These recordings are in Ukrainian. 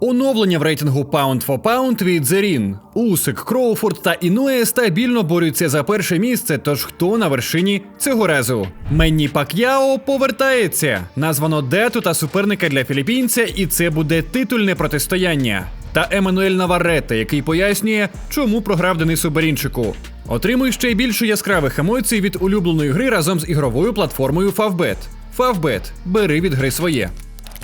Оновлення в рейтингу Pound for Pound від Зерін. Усик, Кроуфорд та Інуе стабільно борються за перше місце. Тож хто на вершині цього разу? Менні Пак'яо повертається. Названо дету та суперника для філіппінця, і це буде титульне протистояння. Та Еммануель Наваретте, який пояснює, чому програв Денису Берінчику. Отримуй ще й більше яскравих емоцій від улюбленої гри разом з ігровою платформою Favbet. Favbet. бери від гри своє.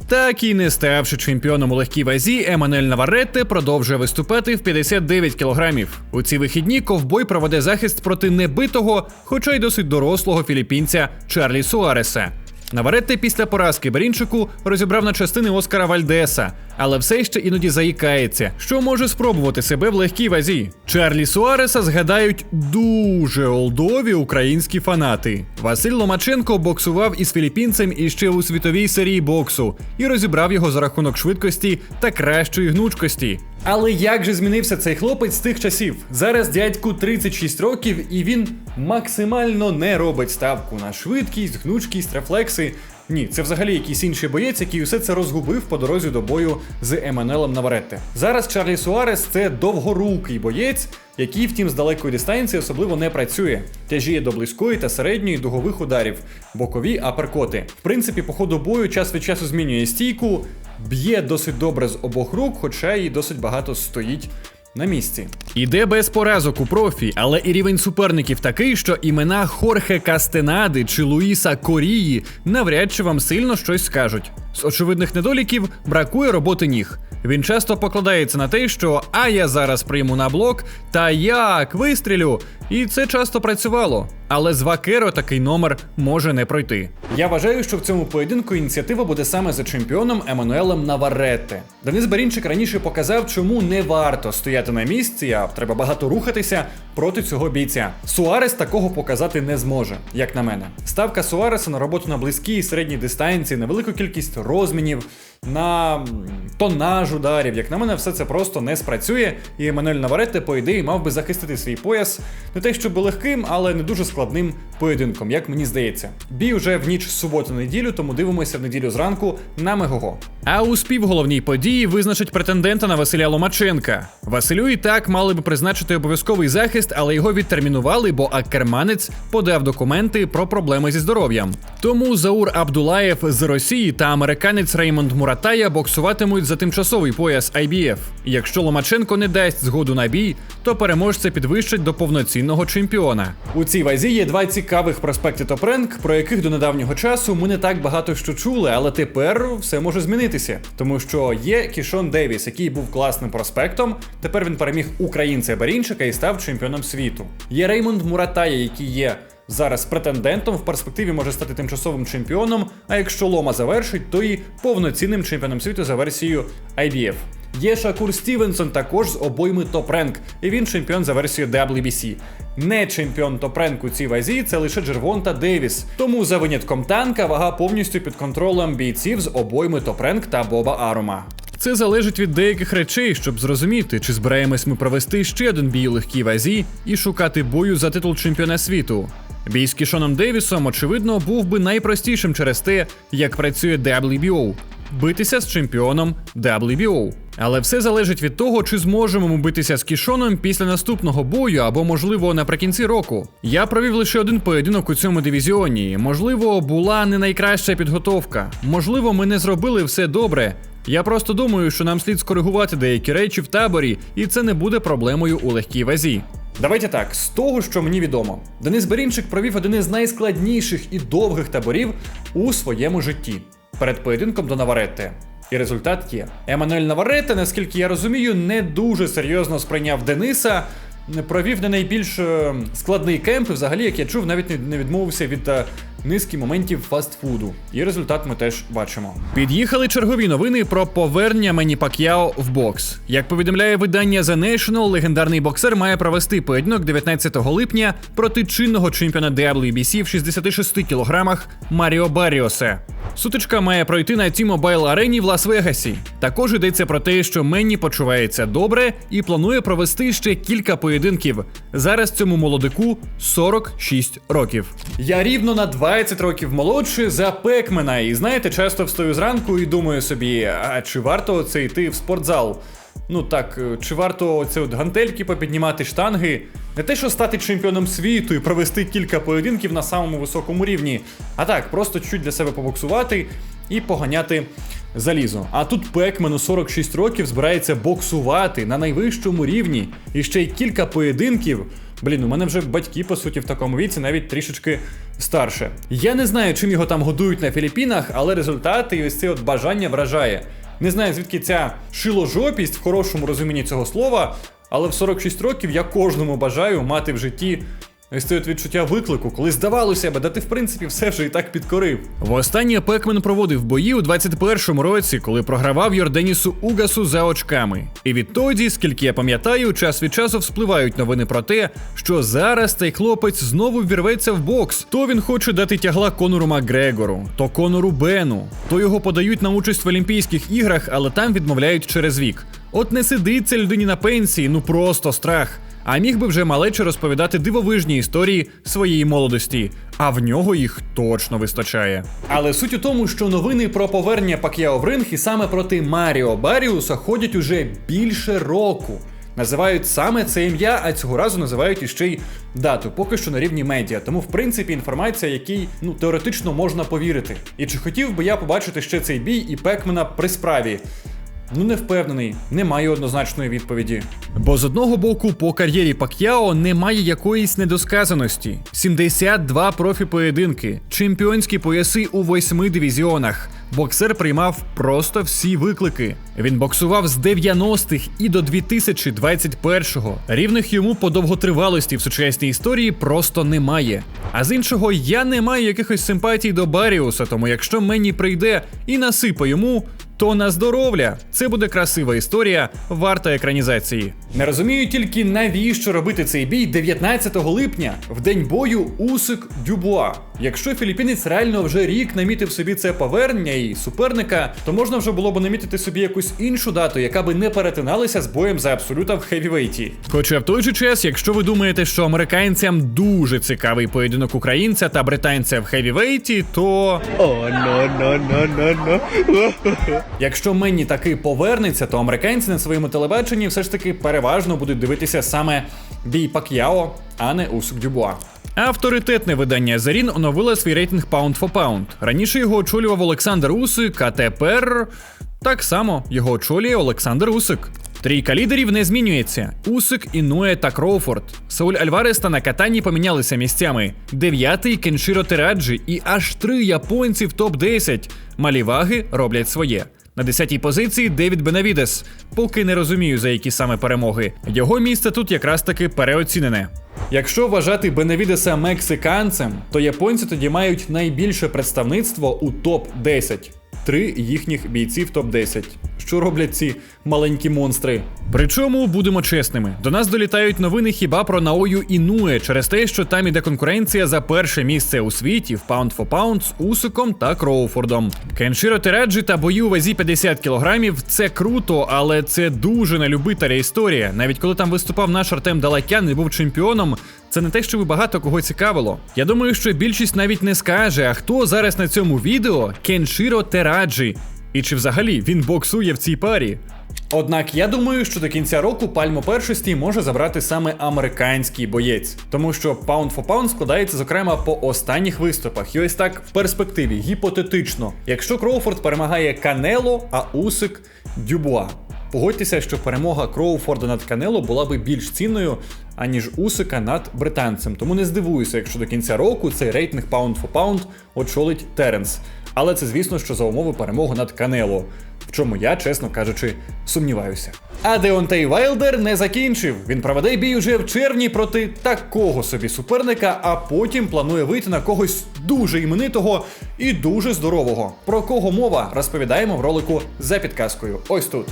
Так і не ставши чемпіоном у легкій вазі, Еммануель Наваретте продовжує виступати в 59 кілограмів. У ці вихідні ковбой проведе захист проти небитого, хоча й досить дорослого філіппінця Чарлі Суареса. Наваретте після поразки Берінчику розібрав на частини Оскара Вальдеса, але все ще іноді заїкається, що може спробувати себе в легкій вазі. Чарлі Суареса згадають дуже олдові українські фанати. Василь Ломаченко боксував із філіппінцем іще у світовій серії боксу і розібрав його за рахунок швидкості та кращої гнучкості. Але як же змінився цей хлопець з тих часів? Зараз дядьку 36 років, і він максимально не робить ставку на швидкість, гнучкість, рефлекси. Ні, це взагалі якийсь інший боєць, який усе це розгубив по дорозі до бою з Еммануелем Наваретте. Зараз Чарлі Суарес це довгорукий боєць, який, втім, з далекої дистанції особливо не працює. Тяжіє до близької та середньої дугових ударів, бокові аперкоти. В принципі, по ходу бою час від часу змінює стійку, б'є досить добре з обох рук, хоча і досить багато стоїть. На місці іде без поразок у профі, але і рівень суперників такий, що імена Хорхе Кастенади чи Луїса Корії навряд чи вам сильно щось скажуть. З очевидних недоліків бракує роботи ніг. Він часто покладається на те, що а я зараз прийму на блок, та як вистрілю. І це часто працювало. Але з Вакеро такий номер може не пройти. Я вважаю, що в цьому поєдинку ініціатива буде саме за чемпіоном Еммануелем Наваретте. Денис Барінчик раніше показав, чому не варто стояти на місці, а треба багато рухатися проти цього бійця. Суарес такого показати не зможе, як на мене. Ставка Суареса на роботу на близькій і середній дистанції, на велику кількість розмінів, на тонаж ударів. Як на мене, все це просто не спрацює. І Еммануель Наваретте, по ідеї, мав би захистити свій пояс не те, щоб легким, але не дуже складним поєдинком, як мені здається. Бій уже в ніч суботу неділю, тому дивимося в неділю зранку на Мегого. А у співголовній події визначить претендента на Василя Ломаченка. Василю і так мали би призначити обов'язковий захист, але його відтермінували, бо Аккерманець подав документи про проблеми зі здоров'ям. Тому Заур Абдулаєв з Росії та американець Реймонд Муратая боксуватимуть за тимчасовий пояс IBF. Якщо Ломаченко не дасть згоду на бій, то переможця підвищать до повноцінного чемпіона. У цій вазі є два цікавих проспекти Топренк, про яких до недавнього часу ми не так багато що чули, але тепер все може змінитися, тому що є Кішон Девіс, який був класним проспектом. Тепер він переміг українця Барінчика і став чемпіоном світу. Є Реймонд Муратая, який є. Зараз претендентом в перспективі може стати тимчасовим чемпіоном. А якщо Лома завершить, то і повноцінним чемпіоном світу за версією IBF. Є Шакур Стівенсон також з обойми топ-ренк, і він чемпіон за версією WBC. Не чемпіон топ-ренк у цій вазі це лише Джервонта Девіс. Тому за винятком танка вага повністю під контролем бійців з обойми топ-ренк та Боба Арума. Це залежить від деяких речей, щоб зрозуміти, чи збираємось ми провести ще один бій у легкій вазі і шукати бою за титул чемпіона світу. Бій з Кішоном Девісом, очевидно, був би найпростішим через те, як працює WBO – битися з чемпіоном WBO. Але все залежить від того, чи зможемо ми битися з Кішоном після наступного бою або, можливо, наприкінці року. Я провів лише один поєдинок у цьому дивізіоні. Можливо, була не найкраща підготовка. Можливо, ми не зробили все добре. Я просто думаю, що нам слід скоригувати деякі речі в таборі, і це не буде проблемою у легкій вазі. Давайте так, з того, що мені відомо, Денис Берінчик провів один із найскладніших і довгих таборів у своєму житті перед поєдинком до Наваретте. І результат є. Еммануель Наварете, наскільки я розумію, не дуже серйозно сприйняв Дениса. Провів не найбільш е, складний кемп, і взагалі, як я чув, навіть не- відмовився від е, низки моментів фастфуду. І результат ми теж бачимо. Під'їхали чергові новини про повернення Мені Пак'яо в бокс. Як повідомляє видання The National, легендарний боксер має провести поєдинок 19 липня проти чинного чемпіона WBC в 66 кілограмах Маріо Баріосе. Сутичка має пройти на T-Mobile арені в Лас-Вегасі. Також йдеться про те, що Менні почувається добре і планує провести ще кілька поєдинків. Зараз цьому молодику 46 років. Я рівно на 20 років молодший за Пекмена. І знаєте, часто встаю зранку і думаю собі, а чи варто це йти в спортзал? Ну так, е, чи варто це от гантельки попіднімати штанги? Не те, що стати чемпіоном світу і провести кілька поєдинків на самому високому рівні, а так, просто чуть для себе побоксувати і поганяти залізо. А тут Пекмен у 46 років збирається боксувати на найвищому рівні і ще й кілька поєдинків. Блін, у мене вже батьки, по суті, в такому віці навіть трішечки старше. Я не знаю, чим його там годують на Філіппінах, але результати і ось це от бажання вражає. Не знаю, звідки ця шиложопість в хорошому розумінні цього слова, але в 46 років я кожному бажаю мати в житті ось відчуття виклику, коли здавалося б, да ти в принципі все вже і так підкорив. Востаннє Пекмен проводив бої у 21-му році, коли програвав Йорденісу Угасу за очками. І відтоді, скільки я пам'ятаю, час від часу вспливають новини про те, що зараз цей хлопець знову вірветься в бокс. То він хоче дати тягла Конору Макгрегору, то Конору Бену, то його подають на участь в Олімпійських іграх, але там відмовляють через вік. От не сидить ця людині на пенсії, ну просто страх. А міг би вже малече розповідати дивовижні історії своєї молодості, а в нього їх точно вистачає. Але суть у тому, що новини про повернення Пак'яо в ринг і саме проти Маріо Баріуса ходять уже більше року. Називають саме це ім'я, а цього разу називають іще й дату, поки що на рівні медіа. Тому, в принципі, інформація, якій ну теоретично можна повірити. І чи хотів би я побачити ще цей бій і Пекмена при справі? Ну, не впевнений, немає однозначної відповіді. Бо з одного боку, по кар'єрі Пак'яо немає якоїсь недосказаності: 72 профі поєдинки, чемпіонські пояси у восьми дивізіонах. Боксер приймав просто всі виклики. Він боксував з 90-х і до 2021-го. Рівних йому по довготривалості в сучасній історії просто немає. А з іншого, я не маю якихось симпатій до Баріуса, тому якщо мені прийде і насипа йому, то на здоров'я. Це буде красива історія, варта екранізації. Не розумію тільки навіщо робити цей бій 19 липня, в день бою Усик Дюбуа. Якщо філіппінець реально вже рік намітив собі це повернення і суперника, то можна вже було б намітити собі якусь іншу дату, яка би не перетиналася з боєм за абсолюта в хевівейті. Хоча в той же час, якщо ви думаєте, що американцям дуже цікавий поєдинок українця та британця в хевівейті, то Oh no no no no no. Якщо Менні таки повернеться, то американці на своєму телебаченні все ж таки переважно будуть дивитися саме бій Пак'яо, а не Усук Дюбуа. Авторитетне видання Зарін оновило свій рейтинг Pound for Pound. Раніше його очолював Олександр Усик, а тепер так само його очолює Олександр Усик. Трійка лідерів не змінюється: Усик, Інуе та Кроуфорд. Сауль Альварес та Накатані помінялися місцями. Дев'ятий Кеншіро Тераджі і аж три японці в топ-10. Малі ваги роблять своє. На 10-й позиції Девід Бенавідес. Поки не розумію, за які саме перемоги. Його місце тут якраз таки переоцінене. Якщо вважати Бенавідеса мексиканцем, то японці тоді мають найбільше представництво у топ-10. Три їхніх бійців топ-10. Що роблять ці маленькі монстри? Причому будемо чесними, до нас долітають новини хіба про Наою Інуе через те, що там іде конкуренція за перше місце у світі в Pound for Pound з Усиком та Кроуфордом. Кеншіро Тераджі та бої у вазі 50 кілограмів це круто, але це дуже на любителя історія. Навіть коли там виступав наш Артем Далакян і був чемпіоном, це не те, що ви багато кого цікавило. Я думаю, що більшість навіть не скаже, а хто зараз на цьому відео Кеншіро Тераджі. І чи взагалі він боксує в цій парі? Однак я думаю, що до кінця року пальму першості може забрати саме американський боєць, тому що Pound for Pound складається зокрема по останніх виступах. І ось так в перспективі, гіпотетично, якщо Кроуфорд перемагає Канело, а Усик Дюбуа. Погодьтеся, що перемога Кроуфорда над Канело була би більш цінною, аніж Усика над британцем. Тому не здивуюся, якщо до кінця року цей рейтинг Pound for Pound очолить Теренс. Але це, звісно, що за умови перемоги над Канело, в чому я, чесно кажучи, сумніваюся. А Деонтей Вайлдер не закінчив. Він проведе бій уже в червні проти такого собі суперника, а потім планує вийти на когось дуже іменитого і дуже здорового. Про кого мова розповідаємо в ролику за підказкою. Ось тут.